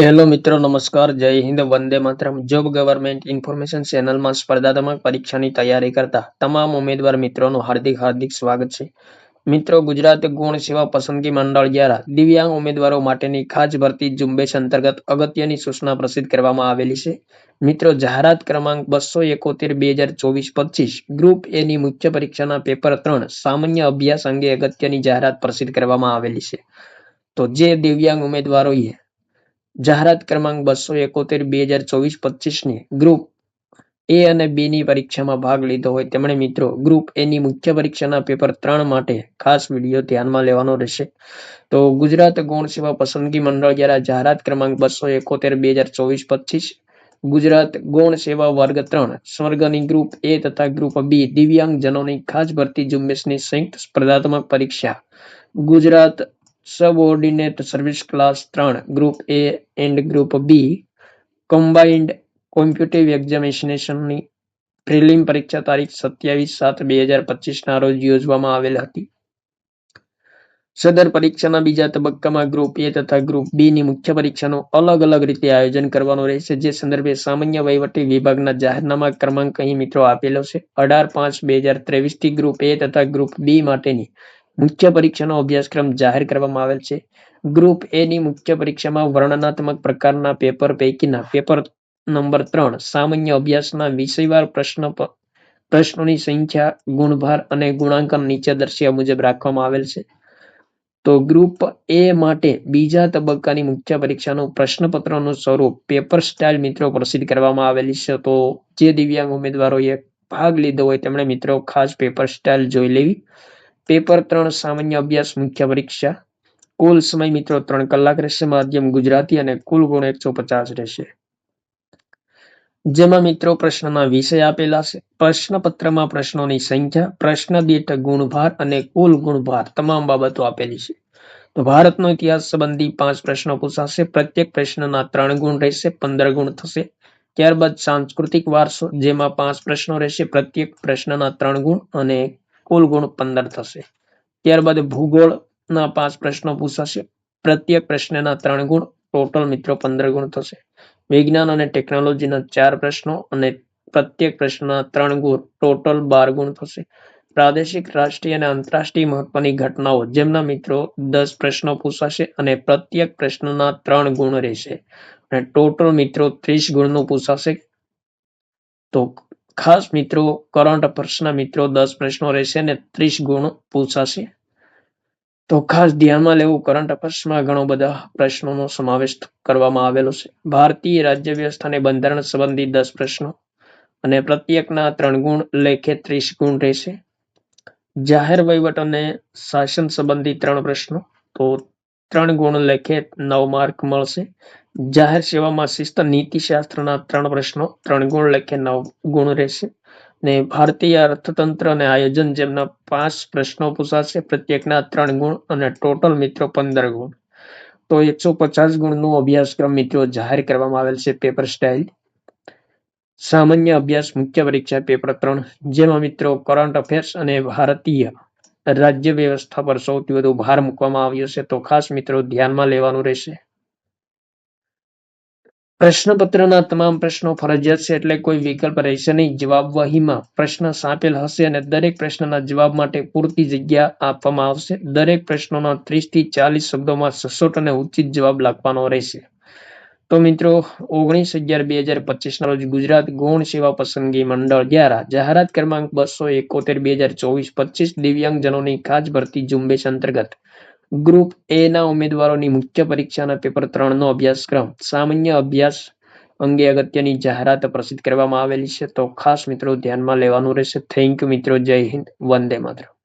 Hello મિત્રો, નમસ્કાર. જય હિન્દ, વંદે માતરમ. જોબ ગવર્મેન્ટ ઇન્ફોર્મેશન ચેનલમાં સ્પર્ધાત્મક પરીક્ષાની તૈયારી કરતા તમામ ઉમેદવાર મિત્રોનું હાર્દિક હાર્દિક સ્વાગત છે. મિત્રો, ગુજરાત ગુણ સેવા પસંદગી મંડળ દ્વારા દિવ્યાંગ ઉમેદવારો માટેની ખાસ ભરતી ઝુંબેશ અંતર્ગત અગત્યની સૂચના પ્રસિદ્ધ કરવામાં આવેલી છે. મિત્રો, જાહેરાત ક્રમાંક બસો એકોતેર, બે હજાર ચોવીસ, પચીસ, ગ્રુપ એની મુખ્ય પરીક્ષાના પેપર ત્રણ, સામાન્ય અભ્યાસ અંગે અગત્યની જાહેરાત પ્રસિદ્ધ કરવામાં આવેલી છે. તો જે દિવ્યાંગ ઉમેદવારોએ જાહેરાત ક્રમાંક બસો એકોતેર બે હજાર ચોવીસ પચીસની ગ્રુપ એ અને બી ની પરીક્ષામાં ભાગ લીધો હોય તેમણે મિત્રો ગ્રુપ એ ની મુખ્ય પરીક્ષાના પેપર ત્રણ માટે ખાસ વીડિયો ધ્યાનમાં લેવાનો રહેશે. તો ગુજરાત ગૌણ સેવા પસંદગી મંડળ દ્વારા જાહેરાત ક્રમાંક બસો એકોતેર બે હજાર ચોવીસ પચીસ, ગુજરાત ગૌણ સેવા વર્ગ ત્રણ, સ્વર્ગની ગ્રુપ એ તથા ગ્રુપ બી દિવ્યાંગ જનોની ખાસ ભરતી ઝુંબેશની સંયુક્ત સ્પર્ધાત્મક પરીક્ષા, ગુજરાત સબઓર્ડિનેટ સર્વિસ ક્લાસ ત્રણ group A and group B combined competitive એક્ઝામિનેશનની prelim પરીક્ષા તારીખ સત્યાવીસ સાત બે હજાર પચીસના રોજ યોજવામાં આવેલ હતી. સદર પરીક્ષાના બીજા તબક્કામાં ગ્રુપ એ તથા ગ્રુપ બી ની મુખ્ય પરીક્ષાનું અલગ અલગ રીતે આયોજન કરવાનું રહેશે, જે સંદર્ભે સામાન્ય વહીવટી વિભાગના જાહેરનામા ક્રમાંક અહીં મિત્રો આપેલો છે. અઢાર પાંચ બે હજાર ત્રેવીસથી ગ્રુપ એ તથા ગ્રુપ બી માટેની મુખ્ય પરીક્ષાનો અભ્યાસક્રમ જાહેર કરવામાં આવેલ છે. ગ્રુપ એ ની મુખ્ય પરીક્ષામાં વર્ણનાત્મક પ્રકારના પેપર પૈકીના પેપર નંબર ત્રણ, સામાન્ય અભ્યાસના વિષયવાર પ્રશ્ન પ્રશ્નોની સંખ્યા, ગુણભાર અને ગુણાંકન નીચે દર્શાવ્યા મુજબ રાખવામાં આવેલ છે. તો ગ્રુપ એ માટે બીજા તબક્કાની મુખ્ય પરીક્ષાનું પ્રશ્નપત્રનું સ્વરૂપ પેપર સ્ટાઇલ મિત્રો પ્રસિદ્ધ કરવામાં આવેલી છે. તો જે દિવ્યાંગ ઉમેદવારોએ ભાગ લીધો હોય તેમણે મિત્રો ખાસ પેપર સ્ટાઇલ જોઈ લેવી. પેપર ત્રણ સામાન્ય અભ્યાસ, મુખ્ય પરીક્ષા. કુલ સમય મિત્રો ત્રણ કલાક રહેશે, માધ્યમ ગુજરાતી અને કુલ ગુણ એકસો પચાસ રહેશે. જેમાં મિત્રો પ્રશ્નના વિષય આપેલા છે. પ્રશ્નપત્રમાં પ્રશ્નોની સંખ્યા, પ્રશ્ન દીઠ ગુણભાર અને કુલ ગુણભાર તમામ બાબતો આપેલી છે. તો ભારતનો ઇતિહાસ સંબંધી પાંચ પ્રશ્નો પૂછાશે. પ્રત્યેક પ્રશ્નના ત્રણ ગુણ રહેશે, પંદર ગુણ થશે. ત્યારબાદ સાંસ્કૃતિક વારસો, જેમાં પાંચ પ્રશ્નો રહેશે. પ્રત્યેક પ્રશ્નના ત્રણ ગુણ અને કુલ ગુણ પંદર થશે. ત્યારબાદ ભૂગોળના પાંચ પ્રશ્નો પૂછાશે. પ્રત્યેક પ્રશ્નના ત્રણ ગુણ, ટોટલ મિત્રો પંદર ગુણ થશે. વિજ્ઞાન અને ટેકનોલોજીના ચાર પ્રશ્નો અને પ્રત્યેક પ્રશ્નના ત્રણ ગુણ, ટોટલ બાર ગુણ થશે. પ્રાદેશિક, રાષ્ટ્રીય અને આંતરરાષ્ટ્રીય મહત્વની ઘટનાઓ, જેમના મિત્રો દસ પ્રશ્નો પૂછાશે અને પ્રત્યેક પ્રશ્નના ત્રણ ગુણ રહેશે. અને ટોટલ મિત્રો ત્રીસ ગુણનું પૂછાશે. તો ખાસ મિત્રો કરંટ અફેર્સના મિત્રો, દસ પ્રશ્નો રહેશે અને ત્રીસ ગુણ પૂછાશે. તો ખાસ ધ્યાનમાં લેવું કરંટ અફેર્સમાં ઘણો બધા પ્રશ્નોનો સમાવેશ કરવામાં આવેલો છે. ભારતીય રાજ્ય વ્યવસ્થાને બંધારણ સંબંધી દસ પ્રશ્નો અને પ્રત્યેકના ત્રણ ગુણ લેખે ત્રીસ ગુણ રહેશે. જાહેર વહીવટ અને શાસન સંબંધી ત્રણ પ્રશ્નો, તો ત્રણ ગુણ લેખે નવ માર્ક મળશે. જાહેર સેવામાં શિસ્ત નીતિશાસ્ત્રના ત્રણ પ્રશ્નો, ત્રણ ગુણ લખે નવ ગુણ રહેશે. ને ભારતીય અર્થતંત્ર અને આયોજન જેમના પાંચ પ્રશ્નો પૂછાશે, પ્રત્યેકના ત્રણ ગુણ અને ટોટલ મિત્રો પંદર ગુણ. તો એકસો પચાસ ગુણનો અભ્યાસક્રમ મિત્રો જાહેર કરવામાં આવેલ છે પેપર સ્ટાઇલ. સામાન્ય અભ્યાસ, મુખ્ય પરીક્ષા, પેપર ત્રણ. જેમાં મિત્રો કરંટ અફેર્સ અને ભારતીય રાજ્ય વ્યવસ્થા પર સૌથી વધુ ભાર મૂકવામાં આવ્યો છે. તો ખાસ મિત્રો ધ્યાનમાં લેવાનું રહેશે. પ્રશ્નપત્રના તમામ પ્રશ્નો ફરજિયાત છે એટલે કોઈ વિકલ્પ રહેશે નહીં. જવાબ વહીમાં પ્રશ્ન સાપેલ હશે અને દરેક પ્રશ્નના જવાબ માટે પૂરતી જગ્યા આપવામાં આવશે. દરેક પ્રશ્નોના ત્રીસથી ચાલીસ શબ્દોમાં સચોટ અને ઉચિત જવાબ લખવાનો રહેશે. તો મિત્રો, ઓગણીસ અગિયાર બે હજાર પચીસના રોજ ગુજરાત ગૌણ સેવા પસંદગી મંડળ દ્વારા જાહેરાત ક્રમાંક બસો એકોતેર બે હજાર ચોવીસ પચીસ દિવ્યાંગજનોની ખાસ ભરતી ઝુંબેશ અંતર્ગત ગ્રુપ એ ના ઉમેદવારોની મુખ્ય પરીક્ષાના પેપર ત્રણ નો અભ્યાસક્રમ સામાન્ય અભ્યાસ અંગે અગત્યની જાહેરાત પ્રસિદ્ધ કરવામાં આવેલી છે. તો ખાસ મિત્રો ધ્યાનમાં લેવાનું રહેશે. થેન્ક યુ મિત્રો. જય હિન્દ. વંદે માતરમ.